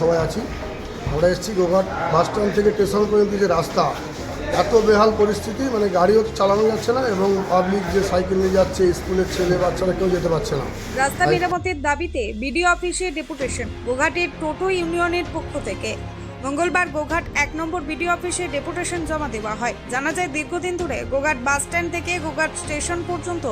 সবাই আছি। আমরা এসেছি গোঘাট বাস স্ট্যান্ড থেকে স্টেশন পর্যন্ত যে রাস্তা, এত বেহাল পরিস্থিতি মানে গাড়িও চালানো যাচ্ছে না এবং পাবলিক যে সাইকেল নিয়ে যাচ্ছে, স্কুলের ছেলে বাচ্চারা কেউ যেতে পারছে না। রাস্তা মেরামতের দাবিতে বিডিও অফিসে ডেপুটেশন, গোঘাটের টোটো ইউনিয়নের পক্ষ থেকে। মঙ্গলবার গোঘাট এক নম্বর বিডিও অফিসে ডেপুটেশন জমা দেওয়া হয়। জানা যায়, দীর্ঘদিন ধরে গোঘাট বাস স্ট্যান্ড থেকে গোঘাট স্টেশন পর্যন্ত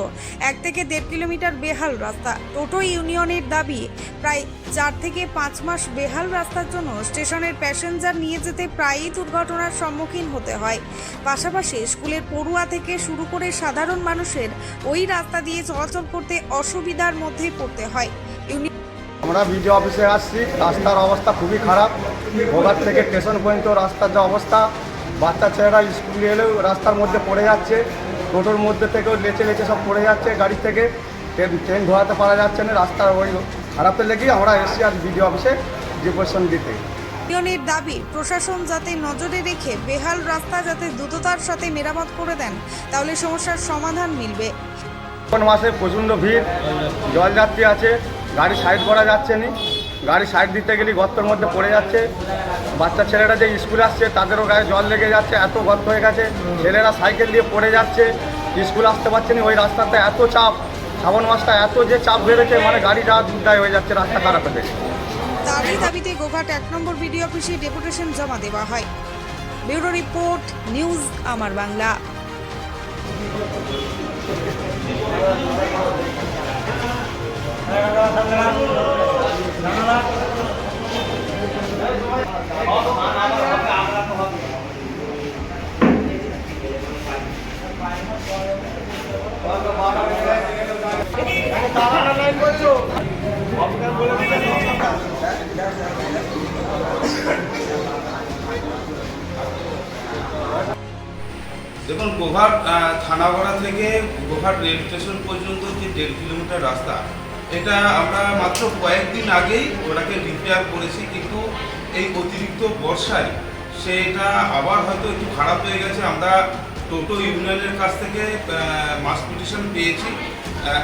এক থেকে দেড় কিলোমিটার বেহাল রাস্তা। টোটো ইউনিয়নের দাবি, প্রায় চার থেকে পাঁচ মাস বেহাল রাস্তার জন্য স্টেশনের প্যাসেঞ্জার নিয়ে যেতে প্রায়ই দুর্ঘটনার সম্মুখীন হতে হয়। পাশাপাশি স্কুলের পড়ুয়া থেকে শুরু করে সাধারণ মানুষের ওই রাস্তা দিয়ে চলাচল করতে অসুবিধার মধ্যেই পড়তে হয়। ইউনি আমরা ভিডিও অফিসে আসছি রাস্তার অবস্থা খুবই খারাপ। গোঘাট থেকে স্টেশন পর্যন্ত রাস্তার যে অবস্থা বাচ্চা ছেলেরা স্কুলে এলেও রাস্তার মধ্যে পড়ে যাচ্ছে টোটোর মধ্যে থেকেও লেচে লেচে সব পড়ে যাচ্ছে গাড়ি থেকে। ট্রেন ট্রেন ধোয়াতে পারা যাচ্ছে না রাস্তার ওই খারাপের লেগেই আমরা এসছি আজ ভিডিও অফিসে ডিপোজিশন দিতে। ইউনিয়নের দাবি প্রশাসন যাতে নজরে রেখে বেহাল রাস্তা যাতে দ্রুততার সাথে মেরামত করে দেন তাহলে সমস্যার সমাধান মিলবে। কোন মাসে প্রচণ্ড ভিড় জলযাত্রী আছে গাড়ি সাইড করা যাচ্ছে না। গাড়ি সাইড দিতে গেলে গর্তের মধ্যে পড়ে যাচ্ছে। বাচ্চা ছেলেরা যে স্কুলে আসছে, তাদেরও গায়ে জল লেগে যাচ্ছে, এত গর্ত হয়ে গেছে। ছেলেরা সাইকেল দিয়ে পড়ে যাচ্ছে, স্কুল আসতে পারছে না। ওই রাস্তাতে এত চাপ, শ্রাবণ মাসটা এত যে চাপ বেড়েছে মানে গাড়ি যাওয়া দুটাই হয়ে যাচ্ছে রাস্তা খারাপ হয়ে গেছে। তারই দাবিতে গোঘাট এক নম্বর বিডিও অফিসে ডেপুটেশন জমা দেওয়া হয়। ব্যুরো রিপোর্ট, নিউজ, আমার বাংলা। দেখুন আহ, থানাগড়া থেকে গোঘাট রেল স্টেশন পর্যন্ত যে দেড় কিলোমিটার রাস্তা এটা আমরা মাত্র কয়েকদিন আগেই ওটাকে রিপেয়ার করেছি, কিন্তু এই অতিরিক্ত বর্ষায় সেটা আবার হয়তো একটু খারাপ হয়ে গেছে। আমরা টোটো ইউনিয়নের কাছ থেকে মাস পিটিশন পেয়েছি।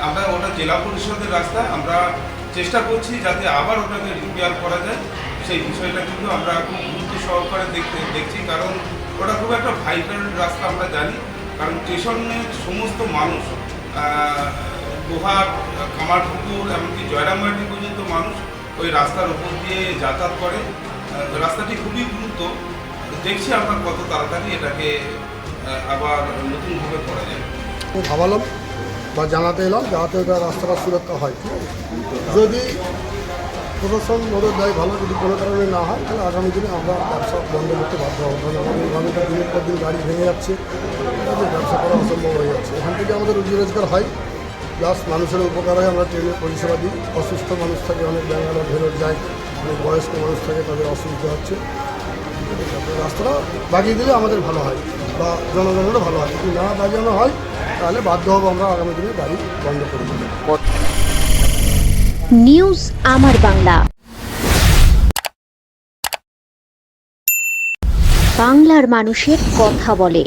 আমরা ওটা জেলা পরিষদের রাস্তা। আমরা চেষ্টা করছি যাতে আবার ওটাকে রিপেয়ার করা যায়। সেই বিষয়টা কিন্তু আমরা খুব গুরুত্ব সহকারে দেখতে, দেখছি। কারণ ওটা খুব একটা ভাইটাল রাস্তা আমরা জানি। কারণ স্টেশনের সমস্ত মানুষ আহ, গোহাট কামারপুকুর এমনকি জয়রামবাটি পর্যন্ত মানুষ ওই রাস্তার উপর দিয়ে যাতায়াত করে। রাস্তাটি খুবই গুরুত্ব দেখছি আমরা কত তাড়াতাড়ি এটাকে আবার নতুনভাবে করা যায়। ভাবালাম বা জানাতে এলাম যাতে এটা রাস্তাটা সুরক্ষা হয়। যদি প্রশাসন নজর দেয় ভালো যদি কোনো কারণে না হয় তাহলে আগামী দিনে আমরা ব্যবসা বন্ধ করতে বাধ্য হব। কারণ আমাদের তো দিনের পর দিন গাড়ি ভেঙে যাচ্ছে ঠিক আছে ব্যবসা করা অসম্ভব হয়ে যাচ্ছে। এখান থেকে আমাদের রুজি রোজগার হয়। প্লাস মানুষের উপকার হয় আমরা ট্রেনের পরিষেবা দিই। অসুস্থ মানুষ থাকে অনেক ব্যাঙ্গালোর ভেরত যায় অনেক বয়স্ক মানুষ থাকে তাদের অসুবিধা হচ্ছে। রাস্তাটা বাগিয়ে দিলে আমাদের ভালো হয় বা জনগণেরও ভালো হয়। যদি না বাজানো হয় তাহলে বাধ্য হব আমরা আগামী দিনে গাড়ি বন্ধ করে দিতে নিউজ আমার বাংলা। বাংলার মানুষের কথা বলে।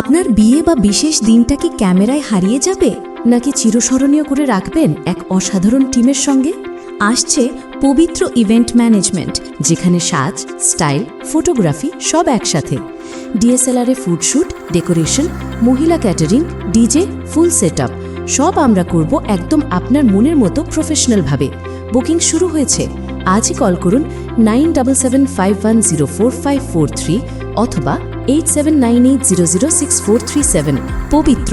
আপনার বিয়ে বা বিশেষ দিনটা কি ক্যামেরায় হারিয়ে যাবে? নাকি চিরস্মরণীয় করে রাখবেন এক অসাধারণ টিমের সঙ্গে? আসছে পবিত্র ইভেন্ট ম্যানেজমেন্ট, যেখানে সাজ, স্টাইল, ফটোগ্রাফি সব একসাথে। ডিএসএলআরে ফুডশ্যুট ডেকোরেশন, মহিলা ক্যাটারিং, ডিজে, ফুল সেট সব আমরা করব একদম আপনার মনের মতো প্রফেশনালভাবে বুকিং শুরু হয়েছে। আজই কল করুন nine double seven five one zero four five four three অথবা eight seven nine eight zero zero six four three seven. পবিত্র